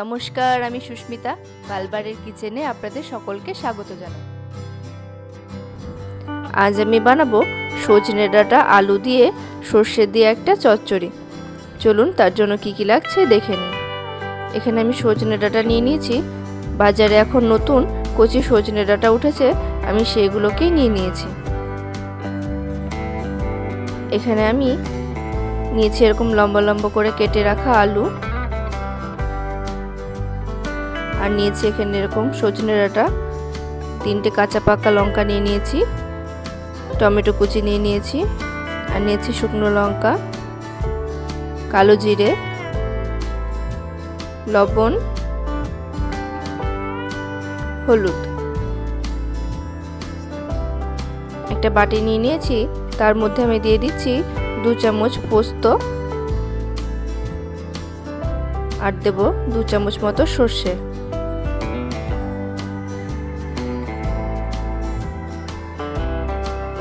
নমস্কার, আমি সুস্মিতা, বালবাড়ির কিচেনে আপনাদের সকলকে স্বাগত জানাই। আজ আমি বানাবো সজনে ডাঁটা আলু দিয়ে সর্ষে দিয়ে একটা চচ্চড়ি। চলুন তার জন্য কি কি লাগছে দেখে নিন এখানে আমি সজনে ডাঁটা নিয়ে নিয়েছি। বাজারে এখন নতুন কচি সজনে ডাঁটা উঠেছে, আমি সেগুলোকেই নিয়ে নিয়েছি। এখানে আমি নিয়েছি এরকম লম্বা লম্বা করে কেটে রাখা আলু। আর নিয়েছি এখানে এরকম সজনে ডাঁটা, তিনটে কাঁচা পাকা লঙ্কা নিয়ে নিয়েছি, টমেটো কুচি নিয়ে নিয়েছি, আর নিয়েছি শুকনো লঙ্কা, কালো জিরে, লবণ, হলুদ। একটা বাটি নিয়ে নিয়েছি, তার মধ্যে আমি দিয়ে দিচ্ছি দু চামচ পোস্ত, আর দেব দু চামচ মতো সর্ষে।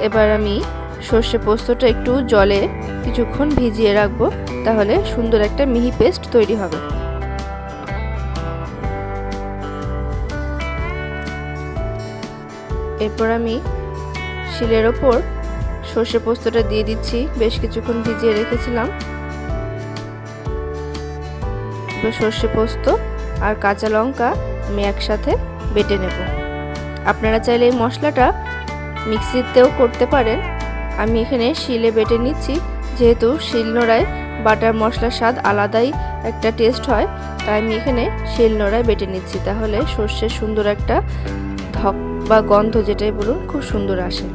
এবার আমি সর্ষে পোস্তটা একটু জলে কিছুক্ষণ ভিজিয়ে রাখব, তাহলে সুন্দর একটা মিহি পেস্ট তৈরি হবে। এরপর আমি শিলের ওপর সর্ষে পোস্তটা দিয়ে দিচ্ছি, বেশ কিছুক্ষণ ভিজিয়ে রেখেছিলাম। সর্ষে পোস্ত আর কাঁচা লঙ্কা আমি একসাথে বেটে নেব। আপনারা চাইলে এই মশলাটা মিক্সিতেও করতে পারেন। আমি এখানে শিলে বেটে নিচ্ছি। যেহেতু শিলনোড়ায় বাটার মশলার স্বাদ আলাদাই একটা টেস্ট হয়, তাই আমি এখানে শিলনোড়ায় বেটে নিচ্ছি। তাহলে সর্ষের সুন্দর একটা ধক বা গন্ধ যেটাই বলুন, খুব সুন্দর আসে।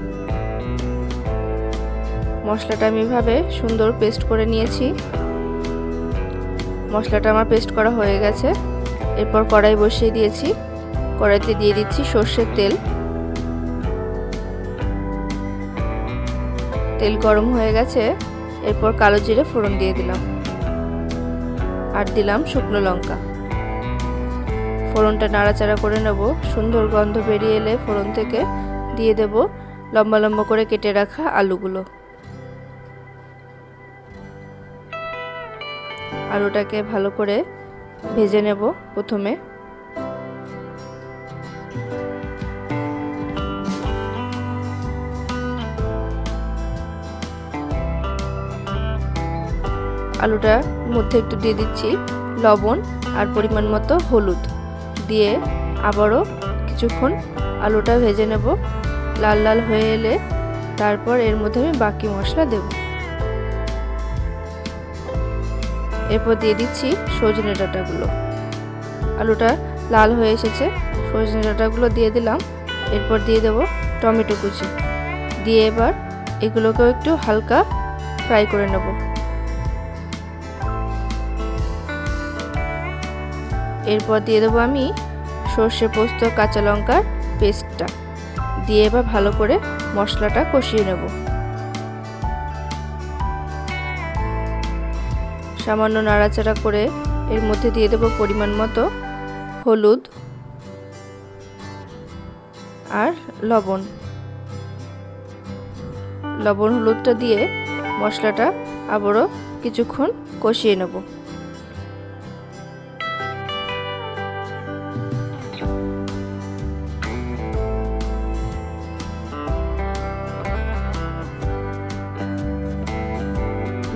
মশলাটা আমি এভাবে সুন্দর পেস্ট করে নিয়েছি। মশলাটা আমার পেস্ট করা হয়ে গেছে। এরপর কড়াই বসিয়ে দিয়েছি। কড়াইতে দিয়ে দিচ্ছি সর্ষের তেল। তেল গরম হয়ে গেছে, এরপর কালো জিরে ফোড়ন দিয়ে দিলাম। আর দিলাম শুকনো লঙ্কা। ফোড়নটা নাড়াচাড়া করে নেব, সুন্দর গন্ধ বেরিয়ে এলে ফোড়ন থেকে দিয়ে দেব লম্বা লম্বা করে কেটে রাখা আলুগুলো। আলুটাকে ভালো করে ভেজে নেব প্রথমে। আলুটার মধ্যে একটু দিয়ে দিচ্ছি লবণ আর পরিমাণ মতো হলুদ। দিয়ে আবারও কিছুক্ষণ আলুটা ভেজে নেব। লাল লাল হয়ে এলে তারপর এর মধ্যে আমি বাকি মশলা দেব। এরপর দিয়ে দিচ্ছি সজনে ডাঁটাগুলো। আলুটা লাল হয়ে এসেছে, সজনে ডাঁটাগুলো দিয়ে দিলাম। এরপর দিয়ে দেব টমেটো কুচি। দিয়ে এবার এগুলোকেও একটু হালকা ফ্রাই করে নেব। এরপর দিয়ে দেবো আমি সর্ষে পোস্ত, কাঁচা লঙ্কার পেস্টটা দিয়ে এবার ভালো করে মশলাটা কষিয়ে নেব। সামান্য নাড়াচাড়া করে এর মধ্যে দিয়ে দেবো পরিমাণ মতো হলুদ আর লবণ। লবণ হলুদটা দিয়ে মশলাটা আবারও কিছুক্ষণ কষিয়ে নেব।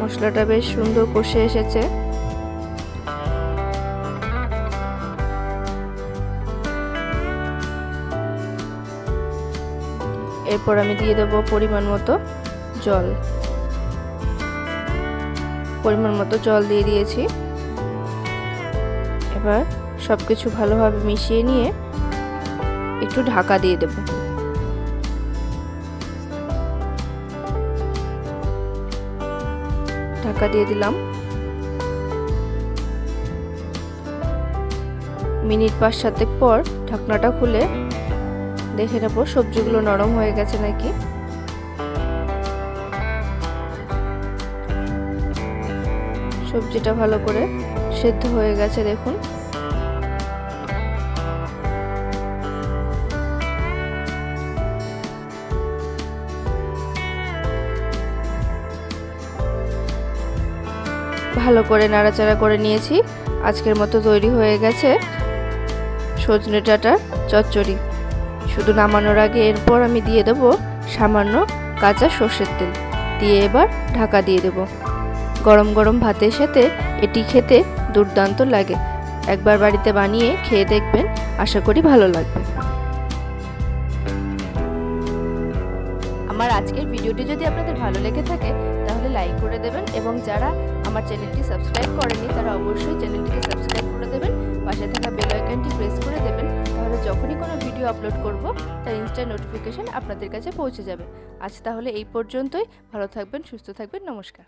মশলাটা বেশ সুন্দর কষে এসেছে। এরপর আমি দিয়ে দেবো পরিমাণ মতো জল। পরিমাণ মতো জল দিয়ে দিয়েছি। এবার সব কিছু ভালোভাবে মিশিয়ে নিয়ে একটু ঢাকা দিয়ে দেবো। ঢাকা দিয়ে দিলাম। মিনিট পাঁচ সাতেক পর ঢাকনাটা খুলে দেখে নেব সবজিগুলো নরম হয়ে গেছে নাকি। সবজিটা ভালো করে সেদ্ধ হয়ে গেছে দেখুন। ভালো করে নাড়াচাড়া করে নিয়েছি। আজকের মতো তৈরি হয়ে গেছে সজনে ডাঁটার চচ্চড়ি। শুধু নামানোর আগে এরপর আমি দিয়ে দেব সামান্য কাঁচা সর্ষের তেল। দিয়ে এবার ঢাকা দিয়ে দেব। গরম গরম ভাতের সাথে এটি খেতে দুর্দান্ত লাগে। একবার বাড়িতে বানিয়ে খেয়ে দেখবেন। আশা করি ভালো লাগবে। আমার আজকের ভিডিওটি যদি আপনাদের ভালো লেগে থাকে, তাহলে লাইক করে দেবেন এবং যারা আমার চ্যানেলটি সাবস্ক্রাইব করেনি, তারা অবশ্যই চ্যানেলটিকে সাবস্ক্রাইব করে দেবেন, পাশে থাকা বেল আইকনটি প্রেস করে দেবেন, তাহলে যখনই কোনো ভিডিও আপলোড করব, তার ইনস্টা নোটিফিকেশান আপনাদের কাছে পৌঁছে যাবে। আজ তাহলে এই পর্যন্তই, ভালো থাকবেন, সুস্থ থাকবেন, নমস্কার।